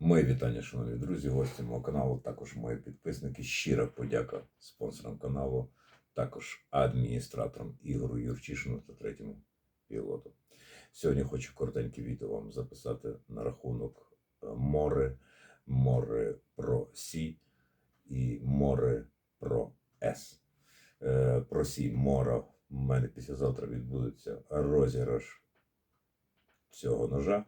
Мої вітання, шановні друзі, гості мого каналу, також мої підписники. Щира подяка спонсорам каналу, також адміністраторам Ігору Юрчишину та третьому пілоту. Сьогодні хочу коротеньке відео вам записати на рахунок е, море, море про Сі і море про С. Е, Про Сі море в мене післязавтра відбудеться розіграш цього ножа.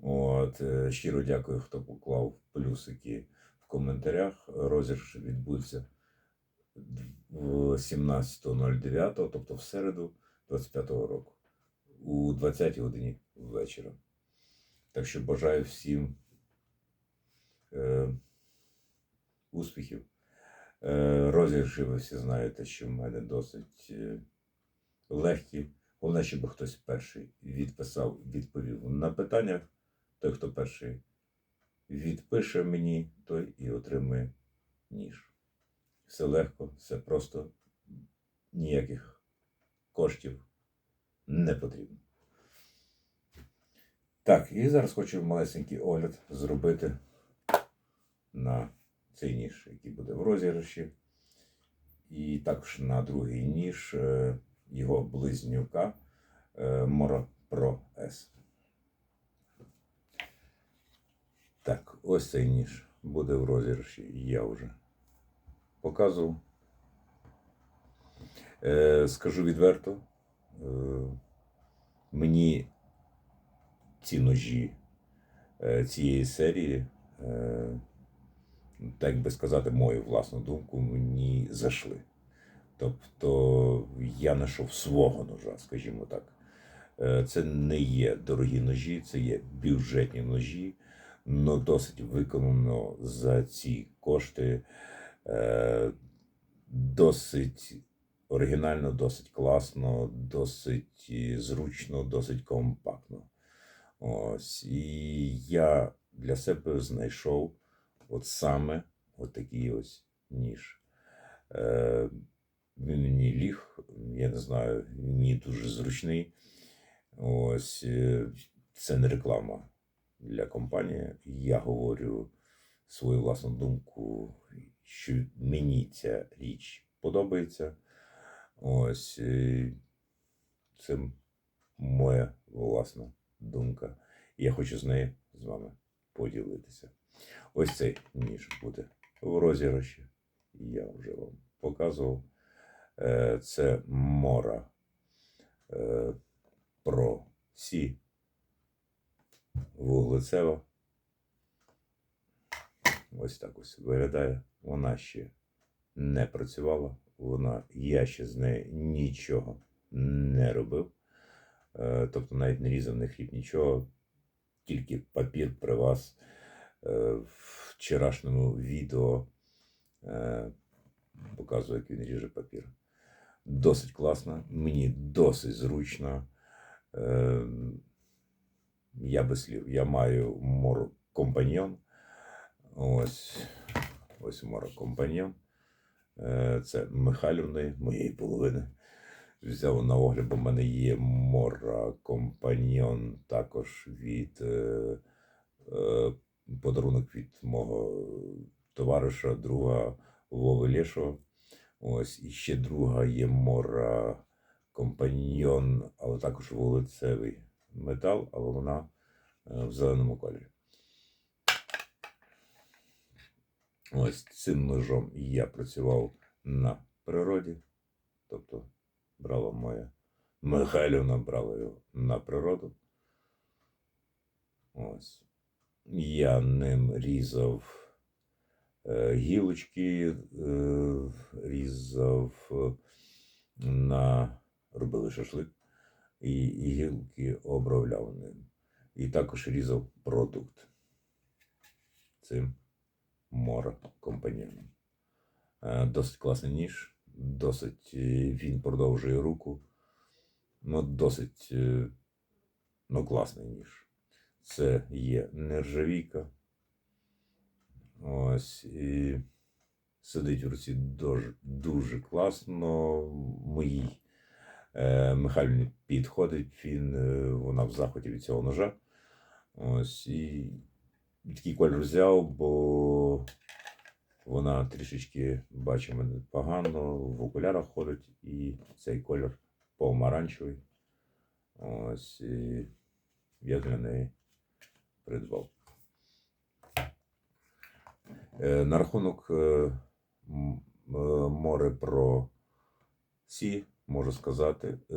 От, е, щиро дякую, хто поклав плюсики в коментарях. Розіграш відбудеться в 17.09, тобто в середу 25-го року, у 20-й годині вечора. Так що бажаю всім е, успіхів. Е, розіграші ви всі знаєте, що в мене досить е, легкі. Головне, щоб хтось перший відписав, відповів на питання. Той, хто перший відпише мені, той і отримує ніж. Все легко, все просто, ніяких коштів не потрібно. Так, і зараз хочу малесенький огляд зробити на цей ніж, який буде в розіграші. І також на другий ніж е, його близнюка е, Mora Pro S. Так, ось цей ніж буде в розіграші. Я вже показував. Е, скажу відверто, е, мені ці ножі е, цієї серії, е, так би сказати, мою власну думку, мені зайшли. Тобто я знайшов свого ножа, скажімо так. Е, Це не є дорогі ножі, це є бюджетні ножі, але досить виконано за ці кошти. Е, Досить оригінально, досить класно, досить е, зручно, досить компактно. Ось. І я для себе знайшов от саме от такий ось ніж. Е, він мені ліг, я не знаю, мені дуже зручний. Ось е, це не реклама для компанії. Я говорю свою власну думку, що мені ця річ подобається. Ось е, це моя власна думка. Я хочу з нею з вами поділитися. Ось цей ніж буде в розіграші. Я вже вам показував. Е, Це Мора е, Pro Сі вуглецева. Ось так ось виглядає. Вона ще не працювала. Вона, я ще з нею нічого не робив. Е, Тобто навіть не різав не хліб, нічого. Тільки папір при вас Е, в вчорашньому відео е, показую, як він ріже папір. Досить класно, мені досить зручно. Я без слів. Я маю мор компаньйон. Ось ось мор компаньйон. Е, Це Михайлівної, моєї половини. Взяв на огляд, бо в мене є мора компаньйон також від е, е, подарунок від мого товариша, друга Вови Лєшова. Ось і ще друга є мора компаньйон, але також вулицевий метал, але вона е, в зеленому кольорі. Ось цим ножом я працював на природі. Тобто брала моя Михайлівна брала його на природу. Ось. Я ним різав е, гілочки, е, різав на робили шашлик і, гілки обробляв ним. І також різав продукт цим мора компаньйоном. Е, Досить класний ніж, досить е, він продовжує руку. Ну, досить е, ну, класний ніж. Це є нержавійка. Ось і сидить в руці дуже, дуже класно. Моїй Михайлівні підходить, він, е, вона в захваті від цього ножа. Ось і такий кольор взяв, бо вона трішечки бачить мене погано, в окулярах ходить, і цей кольор помаранчевий. Ось і я для неї придбав. Е, На рахунок е, е, море про Сі, можу сказати, е,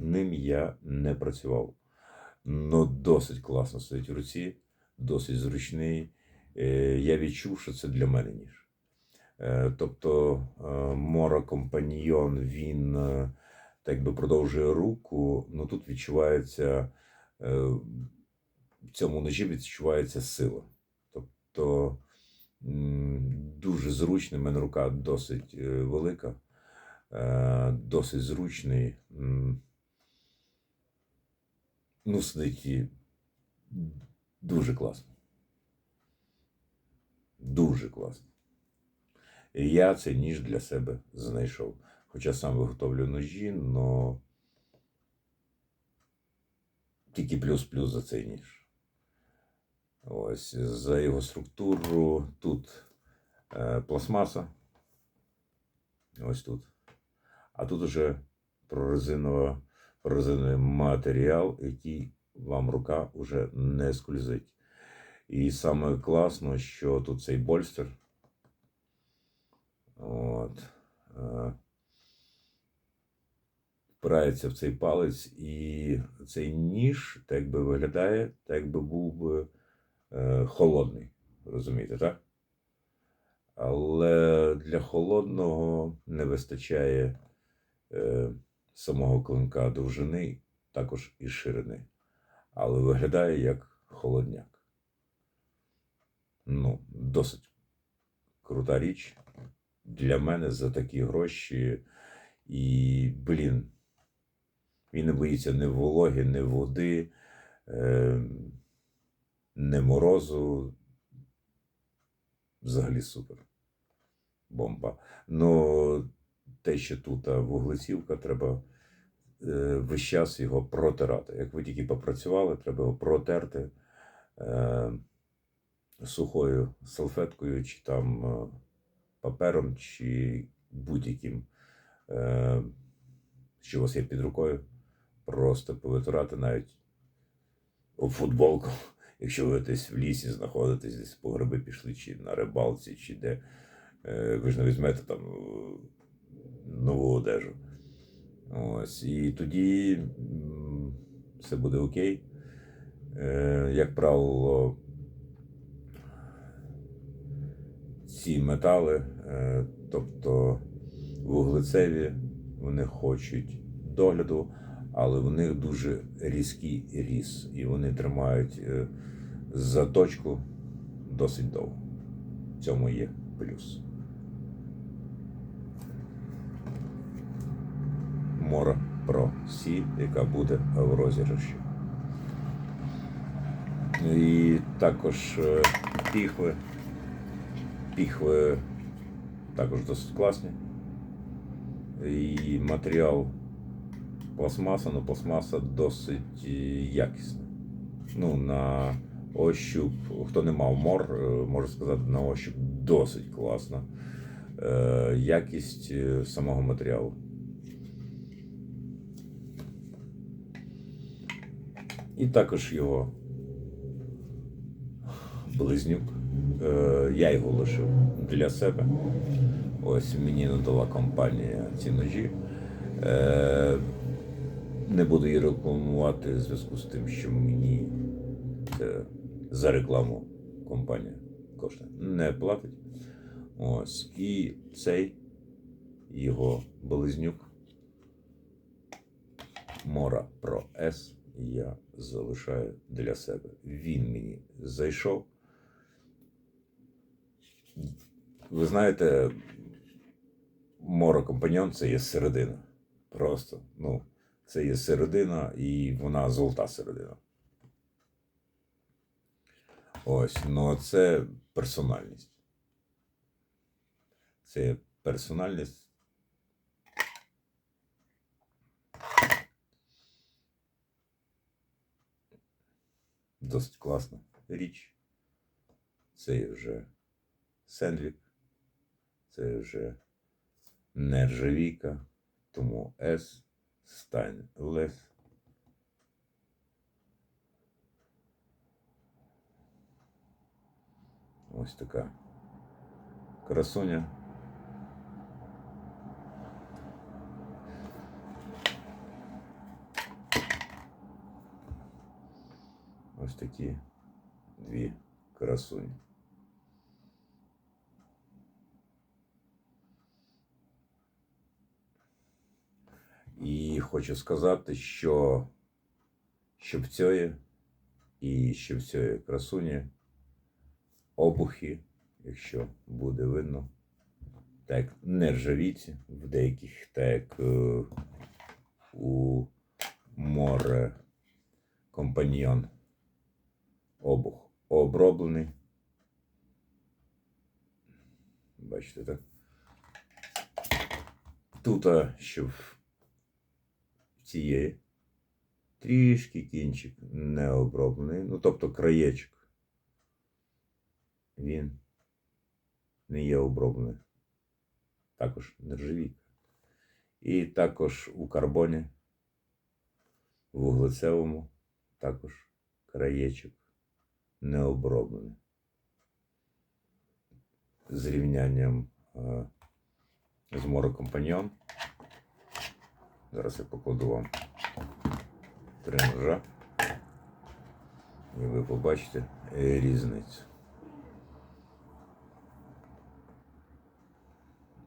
ним я не працював. Но досить класно стоїть в руці, досить зручний. Е, Я відчув, що це для мене ніж. Е, Тобто Мора Компаньйон, він так би продовжує руку, ну тут відчувається в цьому ножі відчувається сила. Тобто дуже зручний, в мене рука досить велика, досить зручний. Ну, сидить і дуже класно. Дуже класно. І я цей ніж для себе знайшов. Хоча сам виготовлю ножі, но тільки плюс-плюс за цей ніж. Ось за його структуру тут е, пластмаса. Ось тут. А тут уже прорезинова, прорезиновий матеріал, який вам рука вже не скользить. І саме класно, що тут цей больстер. От. Е, впирається в цей палець, і цей ніж так би виглядає, так би був би е, холодний. Розумієте, так? Але для холодного не вистачає самого клинка довжини, також і ширини. Але виглядає як холодняк. Ну, досить крута річ для мене за такі гроші. І, блін, він не боїться ні вологи, ні води, е, ні морозу. Взагалі супер. Бомба. Ну, те, що тут вуглецівка, треба е, весь час його протирати. Як ви тільки попрацювали, треба його протерти е, сухою салфеткою, чи там е, папером, чи будь-яким, е, що у вас є під рукою. Просто повитирати навіть об футболку. Якщо ви десь в лісі знаходитесь, десь по гриби пішли, чи на рибалці, чи де, е, ви ж не візьмете там е, нову одежу. Ось. І тоді все буде окей. Е, Як правило, ці метали, е, тобто вуглецеві, вони хочуть догляду, але в них дуже різкий різ, і вони тримають е, заточку досить довго. В цьому є плюс. Мора Pro C, яка буде в розіграші. І також е, піхви. Піхви також досить класні. І матеріал пластмаса, але пластмаса досить е, якісна. Ну, на ощуп, хто не мав мор, е, може сказати, на ощуп досить класна. Якість самого матеріалу. І також його близнюк. Е, Я його лишив для себе. Ось мені надала компанія ці ножі. Е, Не буду її рекламувати в зв'язку з тим, що мені це за рекламу компанія кошти не платить. Ось. І цей його близнюк Мора Pro S я залишаю для себе. Він мені зайшов. Ви знаєте, Компаньон це є середина. Просто, ну, це є середина, і вона золота середина. Ось, ну це персональність. Це персональність. Досить класна річ. Це вже Сендлік, це вже нержавійка, тому С, Стайнлес. Ось така красуня. Ось такі дві красуні. І хочу сказати, що, що в і що в цієї красуні обухи, якщо буде видно, так нержавіці, в деяких, так е, у море компаньйон обух оброблений. Бачите, так? Тут, а, що в цієї трішки кінчик не оброблений, ну тобто краєчок. Він не є оброблений. Також нержавійка. І також у карбоні, вуглецевому, також краєчок не оброблене. З рівнянням е, з морокомпаньйон. Зараз я покладу вам три ножа. І ви побачите різницю.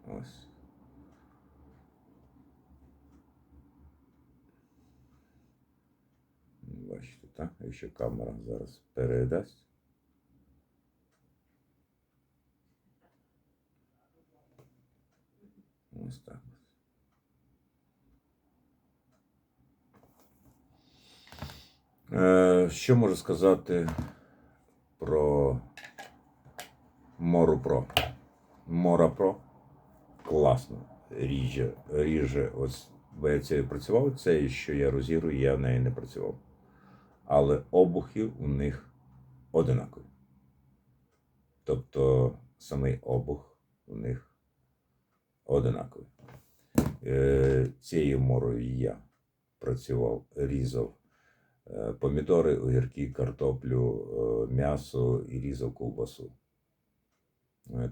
Ось. Бачите. Якщо камера зараз передасть. Ось так. Е, Що можу сказати про Мору Про? Мора Про класно ріже, ріже. Ось бо я працював, це що я розігрую, я в неї не працював. Але обухи у них одинакові. Тобто самий обух у них одинаковий. Е, Цією морою я працював, різав е, помідори, огірки, картоплю, е, м'ясо і різав ковбасу.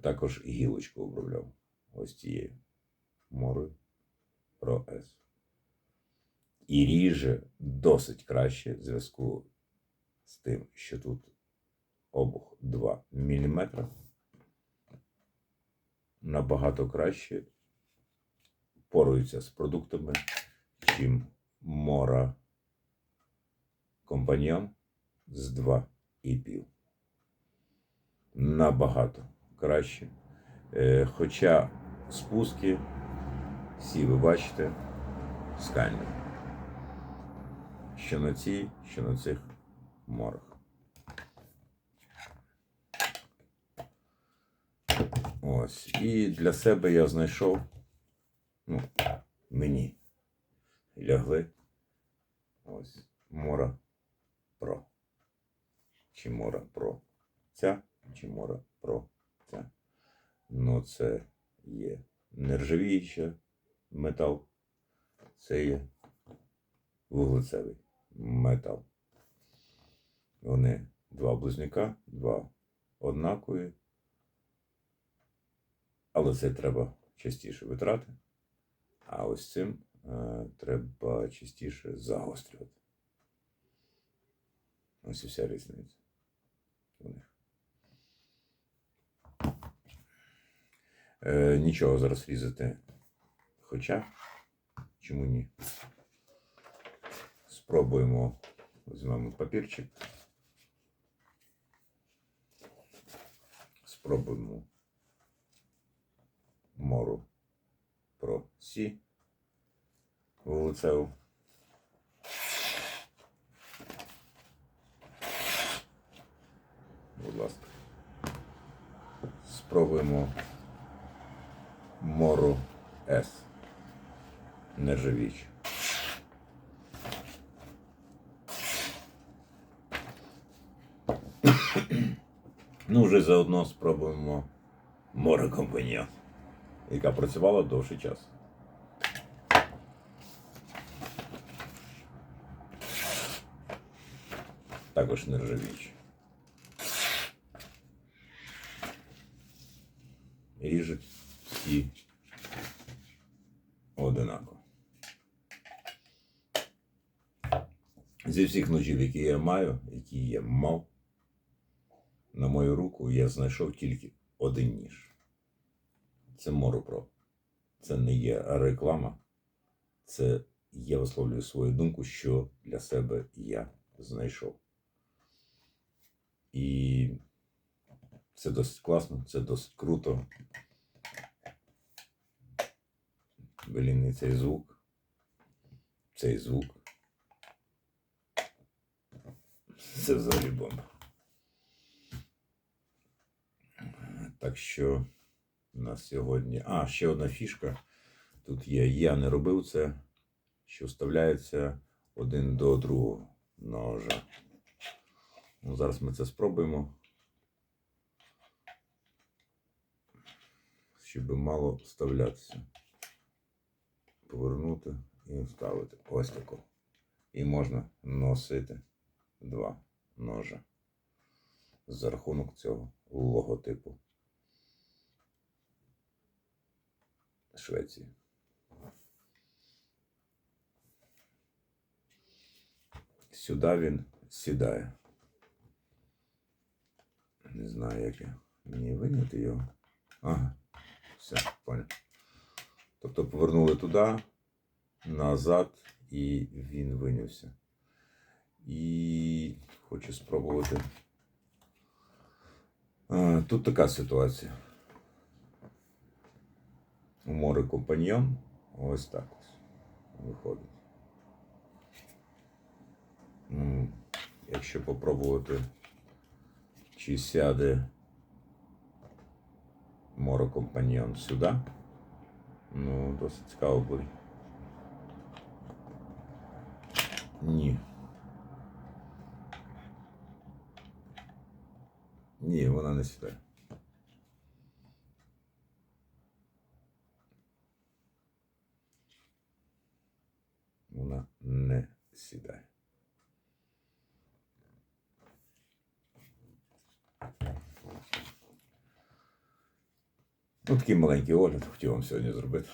Також гілочку обробляв ось цією морою про С. І ріже досить краще в зв'язку з тим, що тут обух 2 мм. Набагато краще поруються з продуктами, чим мора компаньйон з 2,5. Набагато краще. Е, Хоча спуски всі ви бачите скальні. Що на цій, що на цих морах. Ось. І для себе я знайшов, ну, мені лягли ось Мора Про. Чи Мора Про ця, чи Мора Про ця. Ну, це є нержавіюча метал, це є вуглецевий метал. Вони два близнюка, два однакові. Але це треба частіше витрати. А ось цим е, треба частіше загострювати. Ось і вся різниця у них. Е, нічого зараз різати. Хоча, чому ні? Спробуємо, візьмемо папірчик. Спробуємо мору про Сі вулицеву. Будь ласка. Спробуємо мору С. Нержавіч. Ну, вже заодно спробуємо море компанія, яка працювала довший час. Також нержавіючі. Ріжуть всі одинаково. Зі всіх ножів, які я маю, які я мав, на мою руку я знайшов тільки один ніж. Це Моропро. Це не є реклама. Це я висловлюю свою думку, що для себе я знайшов. І це досить класно, це досить круто. Блін, і цей звук. Цей звук. Це взагалі бомба. Так що у нас сьогодні. А, ще одна фішка. Тут є. Я не робив це, що вставляється один до другого ножа. Ну, зараз ми це спробуємо. Щоб мало вставлятися. Повернути і вставити. Ось тако. І можна носити два ножа за рахунок цього логотипу Швеції. Сюди він сідає. Не знаю, як я. Мені виняти його. Ага, все, понял. Тобто повернули туди, назад, і він винявся. І хочу спробувати. Тут така ситуація. Море компаньйон. Ось так ось виходить. М, Якщо попробувати, чи сяде море компаньйон сюди, ну, досить цікаво буде. Ні. Ні, вона не сідає. Вона не сідає. Ну, такий маленький огляд хотів вам сьогодні зробити.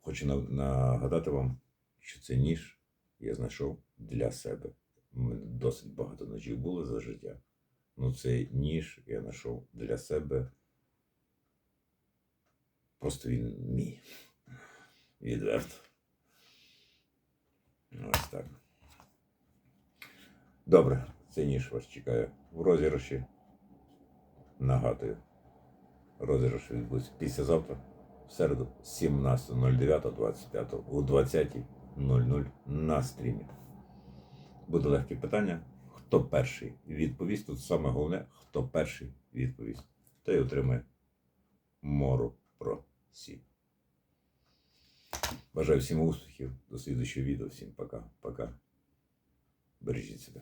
Хочу нагадати вам, що це ніж я знайшов для себе. Досить багато ножів було за життя. Ну, цей ніж я знайшов для себе. Просто він мій. Відверто. Ось так. Добре, цей ніж вас чекає в розіграші. Нагадую. Розіграш відбудеться післязавтра, в середу, 17.09.25 о 20.00 на стрімі. Буде легке питання. Хто перший відповість? Тут саме головне, хто перший відповість. Той отримає мору про сі. Бажаю всім успіхів. До слідчого відео. Всім пока. Пока. Бережіть себе.